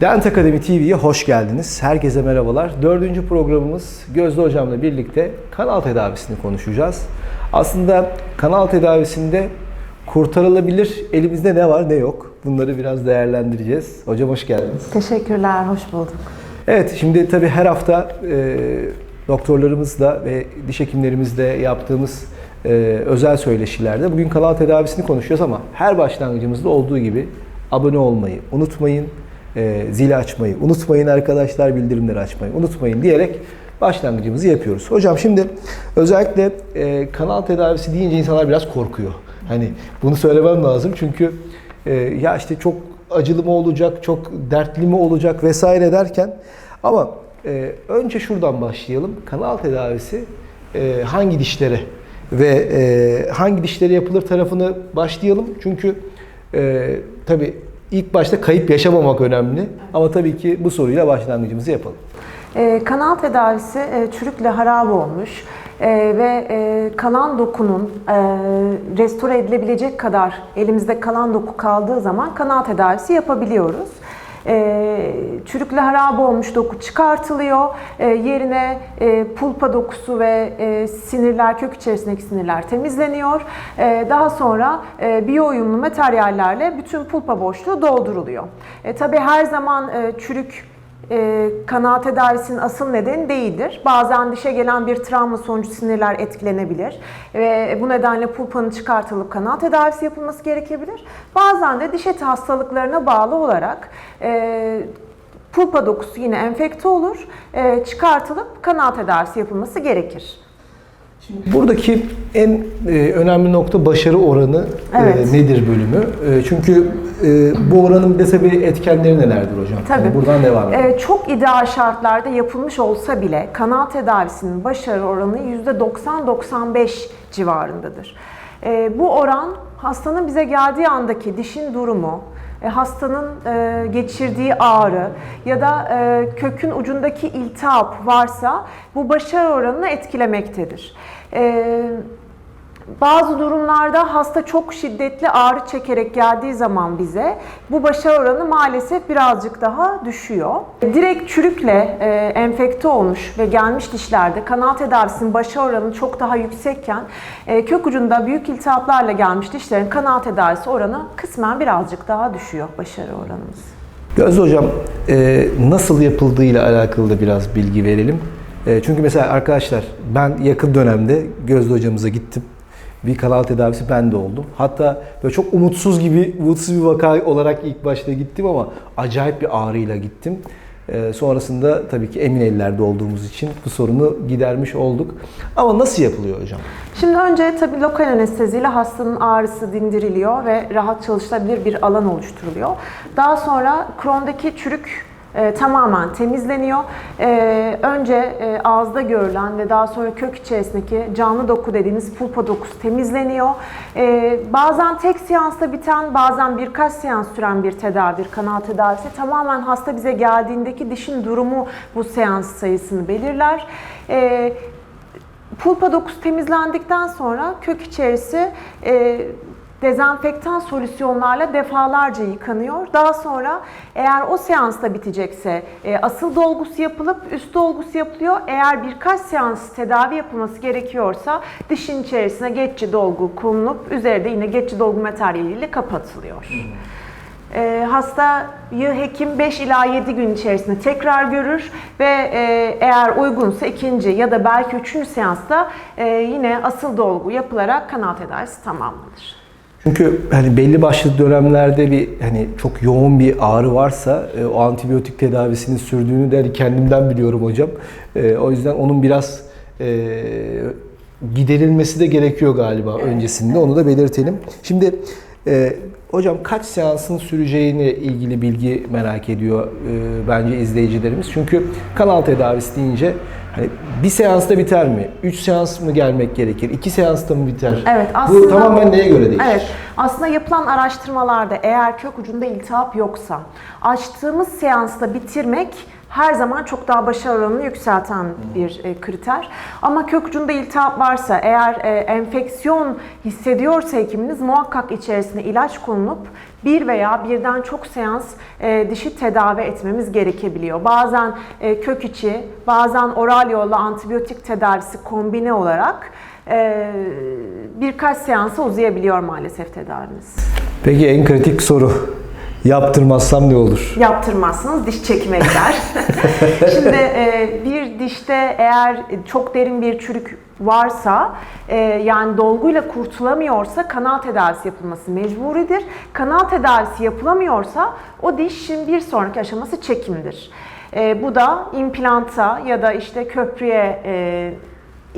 Dent Akademi TV'ye hoş geldiniz. Herkese merhabalar. Dördüncü programımız Gözde Hocam'la birlikte kanal tedavisini konuşacağız. Aslında kanal tedavisinde kurtarılabilir elimizde ne var ne yok. Bunları biraz değerlendireceğiz. Hocam hoş geldiniz. Teşekkürler, hoş bulduk. Evet, şimdi tabii her hafta e, doktorlarımızla ve diş hekimlerimizle yaptığımız e, özel söyleşilerde bugün kanal tedavisini konuşuyoruz ama her başlangıcımızda olduğu gibi abone olmayı unutmayın, e, zili açmayı unutmayın arkadaşlar, bildirimleri açmayı unutmayın diyerek başlangıcımızı yapıyoruz. Hocam şimdi özellikle e, kanal tedavisi deyince insanlar biraz korkuyor. Hani bunu söylemem lazım çünkü e, ya işte çok acılı mı olacak, çok dertli mi olacak vesaire derken ama e, önce şuradan başlayalım. Kanal tedavisi e, hangi dişlere ve e, hangi dişlere yapılır tarafını başlayalım. Çünkü e, tabii ilk başta kayıp yaşamamak önemli ama tabii ki bu soruyla başlangıcımızı yapalım. Ee, kanal tedavisi e, çürükle harap olmuş e, ve e, kalan dokunun e, restore edilebilecek kadar elimizde kalan doku kaldığı zaman kanal tedavisi yapabiliyoruz. E, çürükle harap olmuş doku çıkartılıyor. E, yerine e, pulpa dokusu ve e, sinirler, kök içerisindeki sinirler temizleniyor. E, daha sonra e, biyo uyumlu materyallerle bütün pulpa boşluğu dolduruluyor. E, tabii her zaman e, çürük e, kanal tedavisinin asıl nedeni değildir. Bazen dişe gelen bir travma sonucu sinirler etkilenebilir ve bu nedenle pulpanın çıkartılıp kanal tedavisi yapılması gerekebilir. Bazen de diş eti hastalıklarına bağlı olarak e, pulpa dokusu yine enfekte olur, e, çıkartılıp kanal tedavisi yapılması gerekir. Buradaki en e, önemli nokta başarı oranı e, Evet. nedir bölümü? E, çünkü e, bu oranın bir de tabii etkenleri nelerdir hocam? Tabii. Yani buradan devam edelim. Ee, çok ideal şartlarda yapılmış olsa bile kanal tedavisinin başarı oranı %90-95 civarındadır. Ee, bu oran hastanın bize geldiği andaki dişin durumu, e, hastanın e, geçirdiği ağrı ya da e, kökün ucundaki iltihap varsa bu başarı oranını etkilemektedir. Bazı durumlarda hasta çok şiddetli ağrı çekerek geldiği zaman bize bu başarı oranı maalesef birazcık daha düşüyor. Direkt çürükle e, enfekte olmuş ve gelmiş dişlerde kanal tedavisinin başarı oranı çok daha yüksekken e, kök ucunda büyük iltihaplarla gelmiş dişlerin kanal tedavisi oranı kısmen birazcık daha düşüyor başarı oranımız. Gözde hocam e, nasıl yapıldığıyla alakalı da biraz bilgi verelim. E, çünkü mesela arkadaşlar ben yakın dönemde Gözde hocamıza gittim. Bir kanal tedavisi ben de oldum. Hatta böyle çok umutsuz gibi, umutsuz bir vaka olarak ilk başta gittim ama acayip bir ağrıyla gittim. E, sonrasında tabii ki emin ellerde olduğumuz için bu sorunu gidermiş olduk. Ama nasıl yapılıyor hocam? Şimdi önce tabii lokal anesteziyle hastanın ağrısı dindiriliyor ve rahat çalışılabilir bir alan oluşturuluyor. Daha sonra krondaki çürük e, tamamen temizleniyor. E, önce e, ağızda görülen ve daha sonra kök içerisindeki canlı doku dediğimiz pulpa dokusu temizleniyor. E, bazen tek seansta biten, bazen birkaç seans süren bir tedavidir kanal tedavisi. Tamamen hasta bize geldiğindeki dişin durumu bu seans sayısını belirler. E, Pulpa dokusu temizlendikten sonra kök içerisi e, dezenfektan solüsyonlarla defalarca yıkanıyor. Daha sonra eğer o seansta bitecekse e, asıl dolgusu yapılıp üst dolgusu yapılıyor. Eğer birkaç seans tedavi yapılması gerekiyorsa dişin içerisine geçici dolgu konulup üzeri de yine geçici dolgu materyaliyle kapatılıyor. E, hastayı hekim 5 ila 7 gün içerisinde tekrar görür ve e, eğer uygunsa ikinci ya da belki üçüncü seansta e, yine asıl dolgu yapılarak kanal tedavisi tamamlanır. Çünkü hani belli başlı dönemlerde bir hani çok yoğun bir ağrı varsa e, o antibiyotik tedavisini sürdüğünü de hani kendimden biliyorum hocam. E, o yüzden onun biraz e, giderilmesi de gerekiyor galiba öncesinde. Onu da belirtelim. Şimdi e, hocam kaç seansın süreceğini ilgili bilgi merak ediyor e, bence izleyicilerimiz. Çünkü kanal tedavisi deyince hani bir seansta biter mi? Üç seans mı gelmek gerekir? İki seansta mı biter? Evet, Bu aslında- tamamen neye göre değişir? Evet, aslında yapılan araştırmalarda eğer kök ucunda iltihap yoksa açtığımız seansta bitirmek her zaman çok daha başarı oranını yükselten bir e, kriter. Ama kök ucunda iltihap varsa, eğer e, enfeksiyon hissediyorsa hekiminiz muhakkak içerisine ilaç konulup bir veya birden çok seans e, dişi tedavi etmemiz gerekebiliyor. Bazen e, kök içi, bazen oral yolla antibiyotik tedavisi kombine olarak e, birkaç seansa uzayabiliyor maalesef tedavimiz. Peki en kritik soru. Yaptırmazsam ne olur? Yaptırmazsanız diş çekime gider. Şimdi e, bir dişte eğer çok derin bir çürük varsa e, yani dolguyla kurtulamıyorsa kanal tedavisi yapılması mecburidir. Kanal tedavisi yapılamıyorsa o dişin bir sonraki aşaması çekimdir. E, bu da implanta ya da işte köprüye e,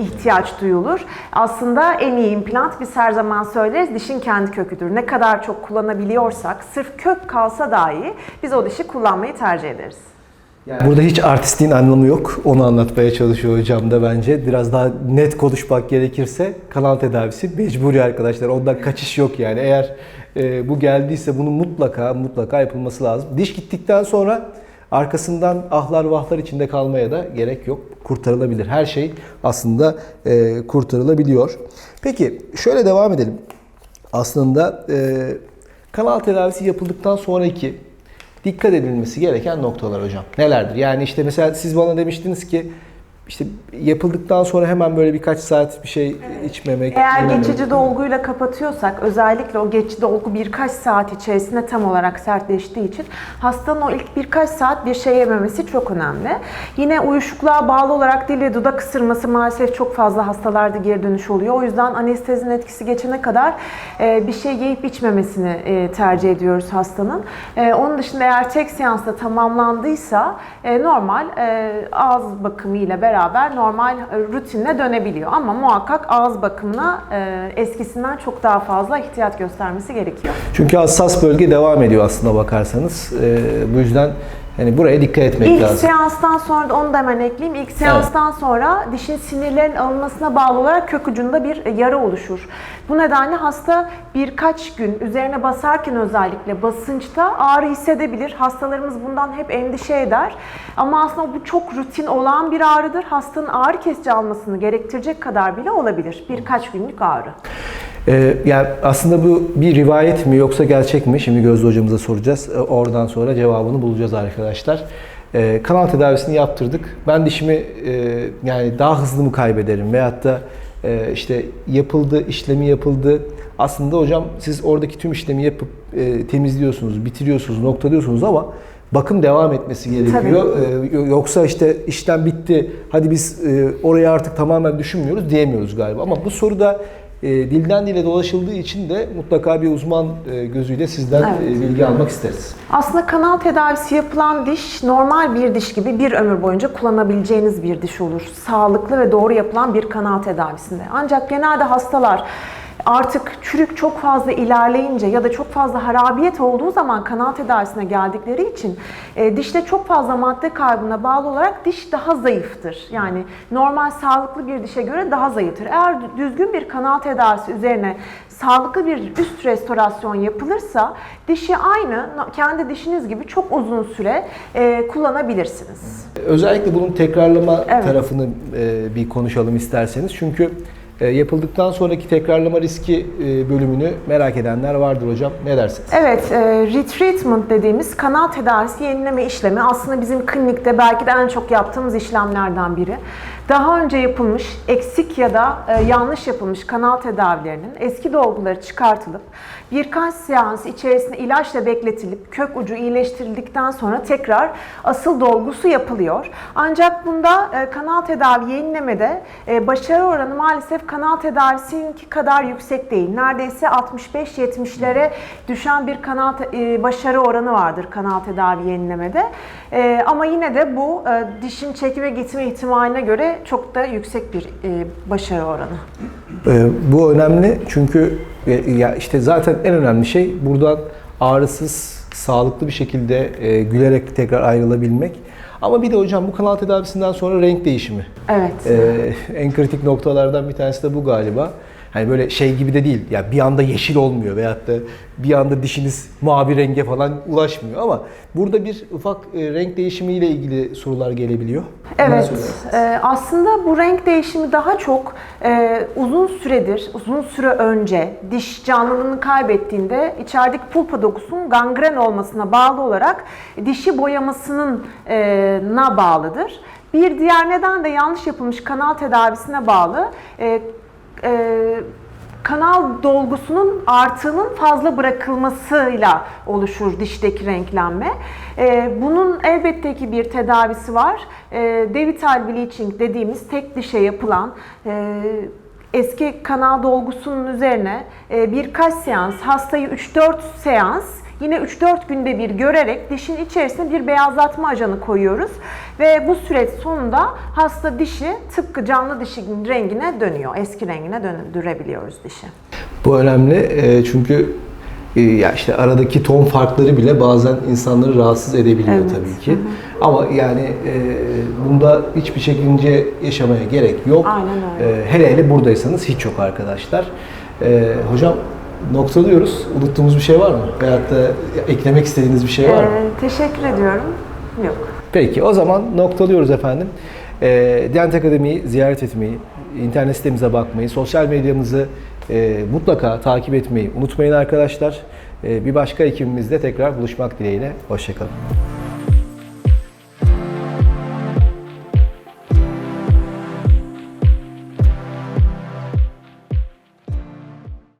ihtiyaç duyulur. Aslında en iyi implant biz her zaman söyleriz dişin kendi köküdür. Ne kadar çok kullanabiliyorsak sırf kök kalsa dahi biz o dişi kullanmayı tercih ederiz. Burada hiç artistliğin anlamı yok. Onu anlatmaya çalışıyor hocam da bence. Biraz daha net konuşmak gerekirse kanal tedavisi mecburi arkadaşlar. Ondan kaçış yok yani. Eğer e, bu geldiyse bunun mutlaka mutlaka yapılması lazım. Diş gittikten sonra arkasından ahlar vahlar içinde kalmaya da gerek yok. Kurtarılabilir. Her şey aslında e, kurtarılabiliyor. Peki şöyle devam edelim. Aslında e, kanal tedavisi yapıldıktan sonraki dikkat edilmesi gereken noktalar hocam. Nelerdir? Yani işte mesela siz bana demiştiniz ki işte yapıldıktan sonra hemen böyle birkaç saat bir şey içmemek. Eğer yememek. geçici dolguyla kapatıyorsak özellikle o geçici dolgu birkaç saat içerisinde tam olarak sertleştiği için hastanın o ilk birkaç saat bir şey yememesi çok önemli. Yine uyuşukluğa bağlı olarak dil ve dudak ısırması maalesef çok fazla hastalarda geri dönüş oluyor. O yüzden anestezinin etkisi geçene kadar e, bir şey yiyip içmemesini e, tercih ediyoruz hastanın. E, Onun dışında eğer tek seansta tamamlandıysa normal ağız bakımı ile beraber normal e, rutinine dönebiliyor. Ama muhakkak ağız bakımına e, eskisinden çok daha fazla ihtiyat göstermesi gerekiyor. Çünkü hassas bölge devam ediyor aslında bakarsanız. Ee, bu yüzden hani buraya dikkat etmek İlk lazım. seanstan sonra da onu da hemen ekleyeyim. İlk seanstan sonra dişin sinirlerin alınmasına bağlı olarak kök ucunda bir yara oluşur. Bu nedenle hasta birkaç gün üzerine basarken özellikle basınçta ağrı hissedebilir. Hastalarımız bundan hep endişe eder. Ama aslında bu çok rutin olan bir ağrıdır. Hastanın ağrı kesici almasını gerektirecek kadar bile olabilir. Birkaç günlük ağrı. Ee, yani aslında bu bir rivayet mi yoksa gerçek mi? Şimdi Gözde hocamıza soracağız. Ee, oradan sonra cevabını bulacağız arkadaşlar. Ee, kanal tedavisini yaptırdık. Ben dişimi e, yani daha hızlı mı kaybederim veyahut da e, işte yapıldı, işlemi yapıldı. Aslında hocam siz oradaki tüm işlemi yapıp e, temizliyorsunuz, bitiriyorsunuz, noktalıyorsunuz ama bakım devam etmesi gerekiyor. Ee, yoksa işte işlem bitti, hadi biz e, orayı artık tamamen düşünmüyoruz diyemiyoruz galiba. Ama bu soruda e, dilden dile dolaşıldığı için de mutlaka bir uzman e, gözüyle sizden Evet. e, bilgi almak isteriz. Aslında kanal tedavisi yapılan diş normal bir diş gibi bir ömür boyunca kullanabileceğiniz bir diş olur. Sağlıklı ve doğru yapılan bir kanal tedavisinde. Ancak genelde hastalar artık çürük çok fazla ilerleyince ya da çok fazla harabiyet olduğu zaman kanal tedavisine geldikleri için e, dişte çok fazla madde kaybına bağlı olarak diş daha zayıftır. Yani normal sağlıklı bir dişe göre daha zayıftır. Eğer düzgün bir kanal tedavisi üzerine sağlıklı bir üst restorasyon yapılırsa dişi aynı kendi dişiniz gibi çok uzun süre e, kullanabilirsiniz. Özellikle bunun tekrarlama Evet. tarafını e, bir konuşalım isterseniz. Çünkü yapıldıktan sonraki tekrarlama riski e, bölümünü merak edenler vardır hocam. Ne dersiniz? Evet, e, retreatment dediğimiz kanal tedavisi yenileme işlemi aslında bizim klinikte belki de en çok yaptığımız işlemlerden biri. Daha önce yapılmış eksik ya da e, yanlış yapılmış kanal tedavilerinin eski dolguları çıkartılıp birkaç seans içerisinde ilaçla bekletilip kök ucu iyileştirildikten sonra tekrar asıl dolgusu yapılıyor. Ancak bunda e, kanal tedavi yenilemede e, başarı oranı maalesef kanal tedavisininki kadar yüksek değil. Neredeyse 65-70'lere düşen bir kanal e, başarı oranı vardır kanal tedavi yenilemede. E, ama yine de bu e, dişin çekime gitme ihtimaline göre çok da yüksek bir e, başarı oranı. E, bu önemli çünkü e, ya işte zaten en önemli şey buradan ağrısız, sağlıklı bir şekilde e, gülerek tekrar ayrılabilmek. Ama bir de hocam bu kanal tedavisinden sonra renk değişimi. Evet. Ee, en kritik noktalardan bir tanesi de bu galiba. Hani böyle şey gibi de değil. Ya bir anda yeşil olmuyor veyahut da bir anda dişiniz mavi renge falan ulaşmıyor ama burada bir ufak e, renk değişimiyle ilgili sorular gelebiliyor. Evet, e, aslında bu renk değişimi daha çok e, uzun süredir, uzun süre önce diş canlılığını kaybettiğinde içerideki pulpa dokusunun gangren olmasına bağlı olarak dişi boyamasının e, na bağlıdır. Bir diğer neden de yanlış yapılmış kanal tedavisine bağlı. E, e, kanal dolgusunun artığının fazla bırakılmasıyla oluşur dişteki renklenme. Ee, bunun elbette ki bir tedavisi var. Ee, Devital bleaching dediğimiz tek dişe yapılan e, eski kanal dolgusunun üzerine e, birkaç seans, hastayı 3-4 seans Yine 3-4 günde bir görerek dişin içerisine bir beyazlatma ajanı koyuyoruz. Ve bu süreç sonunda hasta dişi tıpkı canlı dişin rengine dönüyor. Eski rengine döndürebiliyoruz dişi. Bu önemli e, çünkü e, ya işte aradaki ton farkları bile bazen insanları rahatsız edebiliyor Evet. tabii ki. Ama yani e, bunda hiçbir şekilde yaşamaya gerek yok. Aynen öyle. E, hele hele buradaysanız hiç yok arkadaşlar. E, hocam noktalıyoruz. Unuttuğumuz bir şey var mı? Veyahut da eklemek istediğiniz bir şey var mı? Ee, teşekkür ediyorum. Yok. Peki o zaman noktalıyoruz efendim. E, Dent Akademi'yi ziyaret etmeyi, internet sitemize bakmayı, sosyal medyamızı e, mutlaka takip etmeyi unutmayın arkadaşlar. E, bir başka ekibimizde tekrar buluşmak dileğiyle. Hoşçakalın.